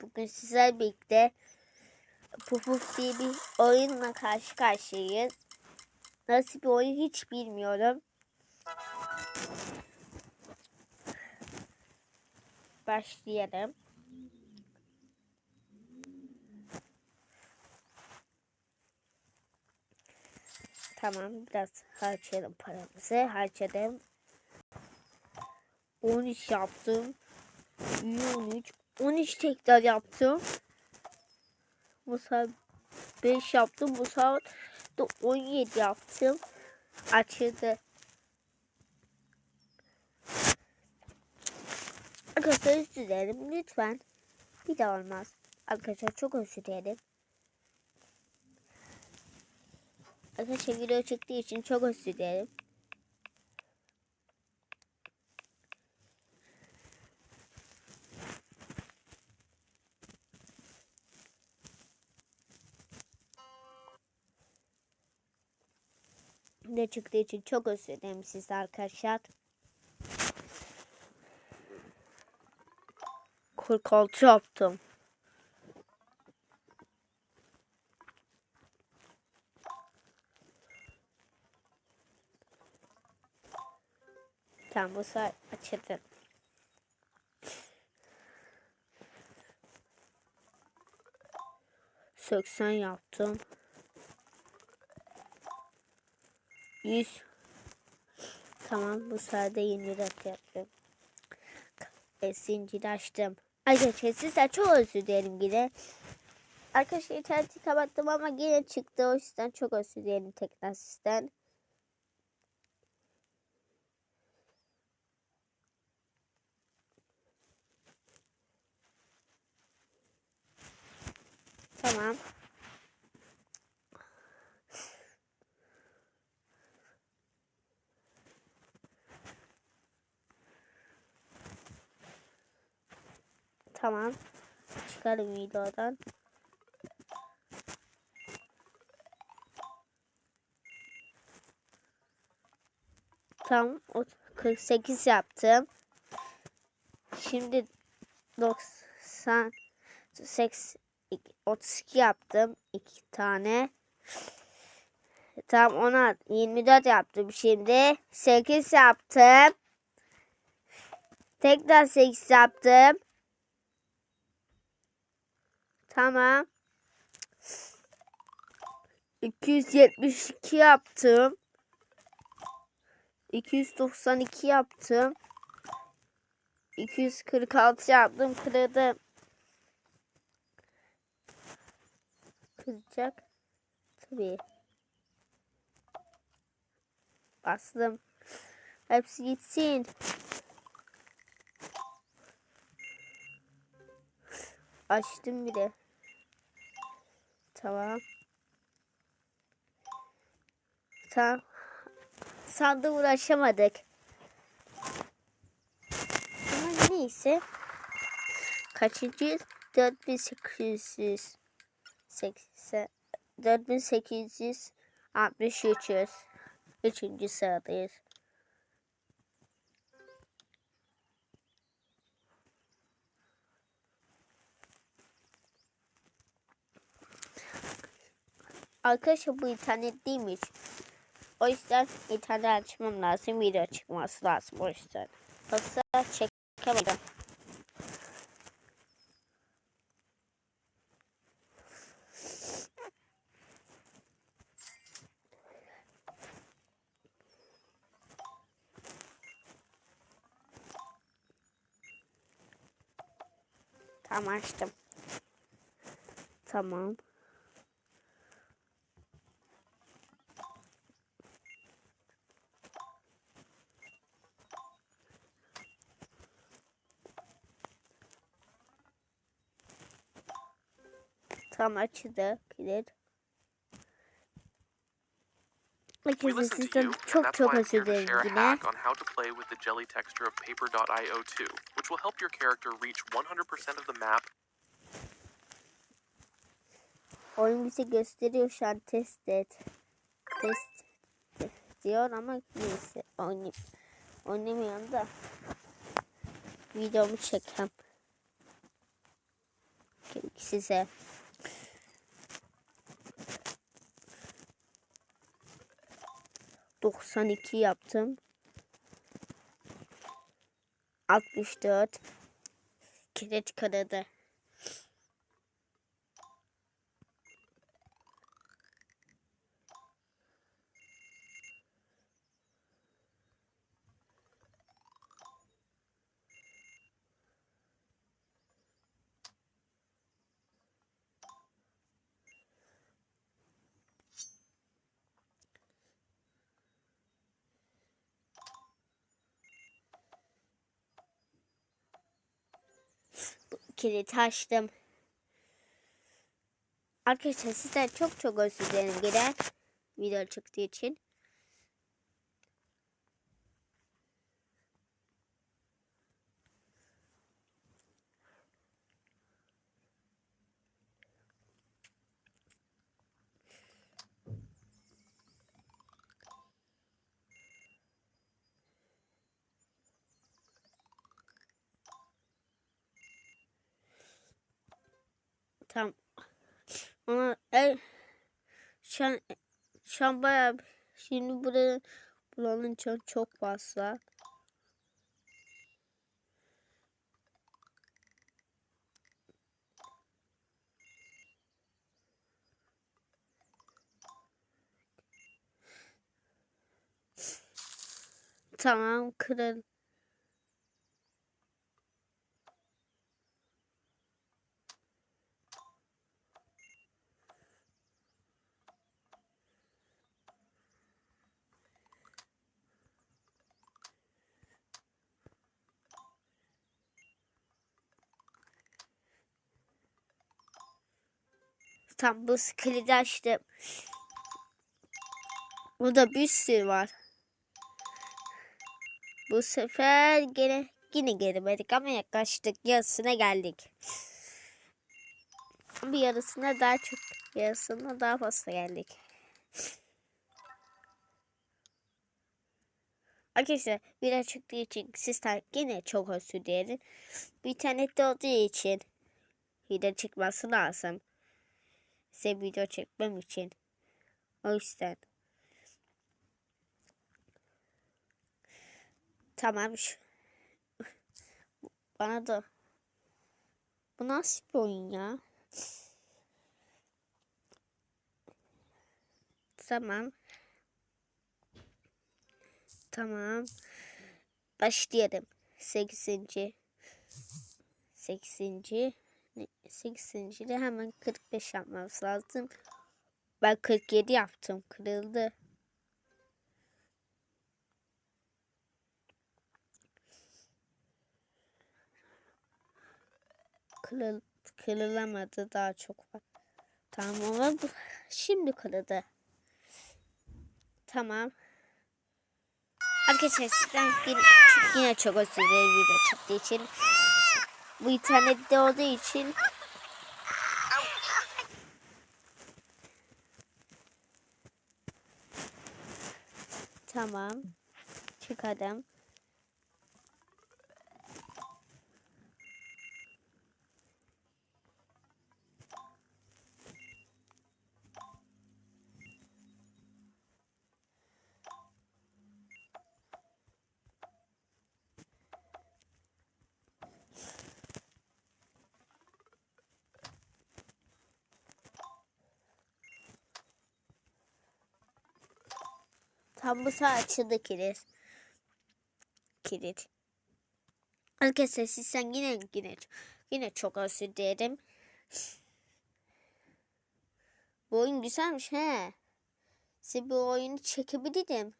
Bugün sizlerle birlikte Puf Puf diye bir oyunla karşı karşıyayız. Nasıl bir oyun hiç bilmiyorum. Başlayalım. Tamam biraz harcayalım paramızı. Harcadım. 13 yaptım. İyi 13. 13 tekrar yaptım. Bu sefer 5 yaptım. Bu sefer de 17 yaptım. Açıldı. Arkadaşlar özür dilerim. Lütfen. Bir daha olmaz. Arkadaşlar çok özür dilerim. Arkadaşlar video çıktığı için çok özür dilerim. Ne çıktığı için çok özür dilerim size arkadaşlar. 46 yaptım. Tamam bu sefer açıldı. Seksen yaptım. Yüz. Tamam bu de yeni rak yaptım. E, zinciri açtım. Arkadaşlar sizden çok özür dilerim yine. Arkadaşlar interneti kapattım ama yine çıktı. O yüzden çok özür dilerim tekrar sizden. Tamam. Tamam. Çıkarım videodan. Tam o 48 yaptım. Şimdi 90 80 32 yaptım. 2 tane. Tam ona 24 yaptım şimdi. 8 yaptım. Tekrar 8 yaptım. Tamam. 272 yaptım. 292 yaptım. 246 yaptım. Kırdım. Kıracak. Tabii. Bastım. Hepsi gitsin. Açtım bile. Tamam. Tamam. Sandığa uğraşamadık. Ama neyse. Kaçıncı? 4800 80 4863 Üçüncü sıradayız. Arkadaşlar bu internet değilmiş. O yüzden internet açmam lazım. Video çıkması lazım o yüzden. Yoksa çekemedim. Tamam açtım. Tamam. Tam açıldı. Kilit. We Arkadaşlar listened to sizden çok çok özür dilerim share a yine. hack on how to play with the jelly texture of paper.io 2, which will help your character reach 100% of the map Oyun bize gösteriyor şu an test et. Test diyor ama neyse oynayayım. Oynamıyorum da videomu çekeyim. size. Doksan iki yaptım. Altmış dört. Kilit kanadı. Kilidi açtım. Arkadaşlar sizden çok çok özür dilerim gene video çıktığı için. Tam ama el şu an şu an bayağı şimdi burada buranın çok çok fazla. Tamam kırıl. Tam bu kilidi açtım. Burada bir sürü var. Bu sefer gene yine gelemedik ama yaklaştık. Yarısına geldik. Bir yarısına daha çok, yarısına daha fazla geldik. Arkadaşlar video çıktığı için sizden yine çok özür dilerim. Bir internette olduğu için video çıkması lazım. Size video çekmem için. O yüzden. Tamam. Bana da. Bu nasıl bir oyun ya? Tamam. Tamam. Başlayalım. Sekizinci. Sekizinci. Ne- Sekizinci de hemen 45 yapmamız lazım. Ben 47 yaptım. Kırıldı. Kırıl, kırılamadı daha çok. Tamam ama şimdi kırıldı. Tamam. Arkadaşlar sizden yine, yine çok özür dilerim video çıktığı için. Bu internette olduğu için Tamam. Çıkalım. Tam saat açıldı kilit. Kilit. Arkadaşlar sizden yine yine yine çok özür dilerim. Bu oyun güzelmiş he. Size bu oyunu çekebilirim.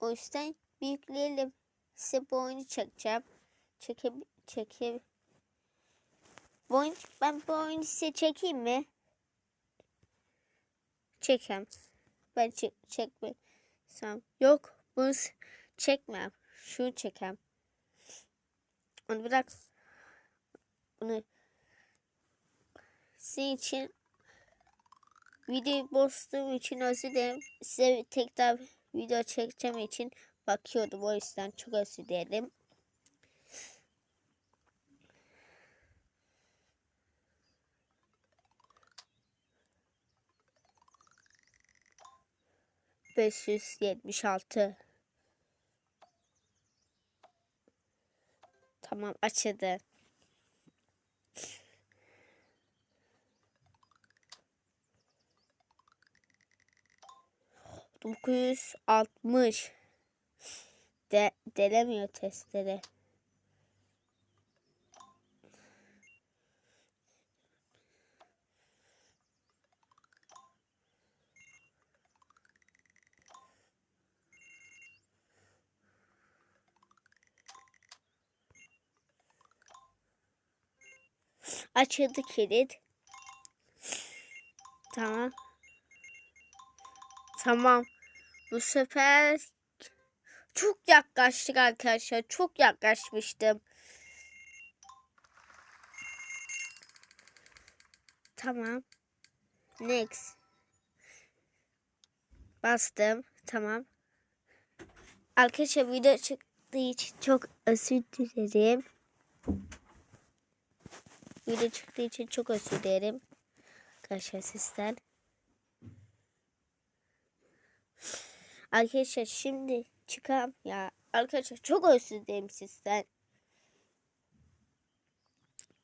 O yüzden büyükleyelim. Size bu oyunu çekeceğim. Çeke çeke bu oyun, ben bu oyunu size çekeyim mi? Çekem. Ben çek çekmesem. Yok bunu çekmem. Şunu çekem. Onu bırak. Bunu sizin için videoyu bozduğum için özür dilerim. Size tekrar video çekeceğim için bakıyordum. O yüzden çok özür dilerim. 576. Tamam açıldı. Dokuz altmış. De, delemiyor testleri. Açıldı kilit. Tamam. Tamam. Bu sefer çok yaklaştık arkadaşlar. Çok yaklaşmıştım. Tamam. Next. Bastım. Tamam. Arkadaşlar video çıktığı için çok özür dilerim. Video çıktığı için çok özür dilerim. Arkadaşlar sizden. Arkadaşlar şimdi çıkam ya. Arkadaşlar çok özür dilerim sizden.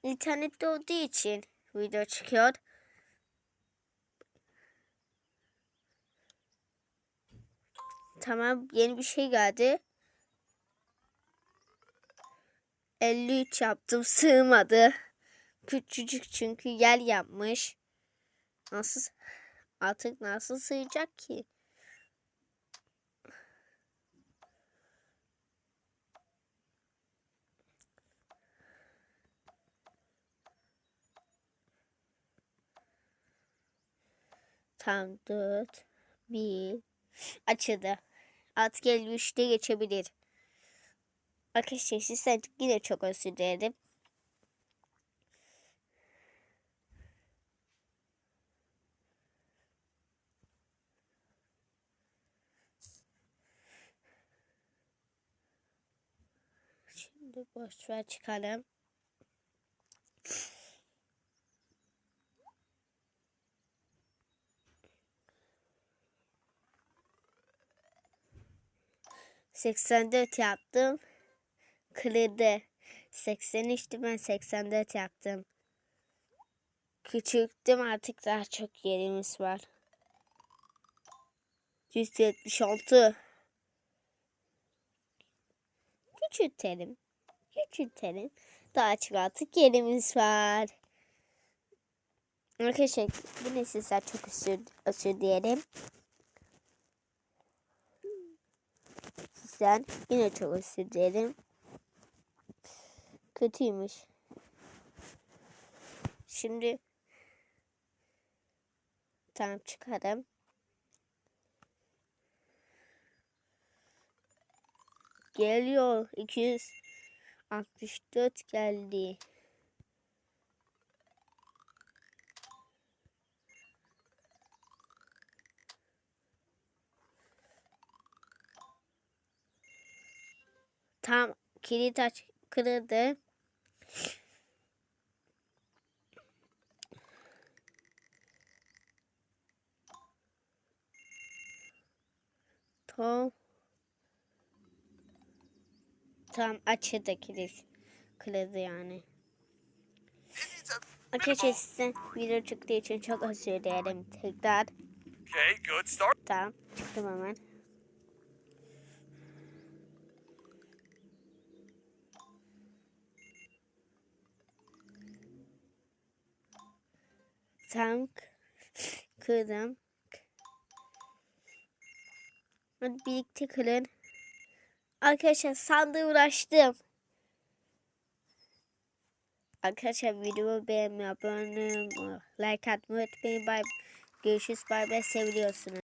İnternette olduğu için video çıkıyor. Tamam yeni bir şey geldi. 53 yaptım sığmadı. Küçücük çünkü yer yapmış. Nasıl artık nasıl sığacak ki? Tam 4 1 açıldı. Artık 53'te geçebilir. Arkadaşlar sizden yine çok özür dilerim. Şimdi boş ver çıkalım. Seksen dört yaptım. Kırıldı. 83'tü ben 84 yaptım. Küçülttüm artık daha çok yerimiz var. 176. Küçültelim. Küçültelim. Daha çok artık yerimiz var. Arkadaşlar yine sizler çok özür, özür dilerim. Sizden yine çok özür dilerim. Kötüymüş. Şimdi tamam çıkarım. Geliyor. 264 geldi. Tam kilit aç kırıldı. Tam tam açıldı kilit. Kırıldı yani. Arkadaşlar video çıktığı için çok özür dilerim tekrar. Okay, good start. Tamam çıktım hemen. Tam k- kırdım. Hadi birlikte kırın. Arkadaşlar sandığı uğraştım. Arkadaşlar videomu beğenmeyi, abone olmayı, like atmayı unutmayın. Bye. Görüşürüz. Bay bay. Seviyorsunuz.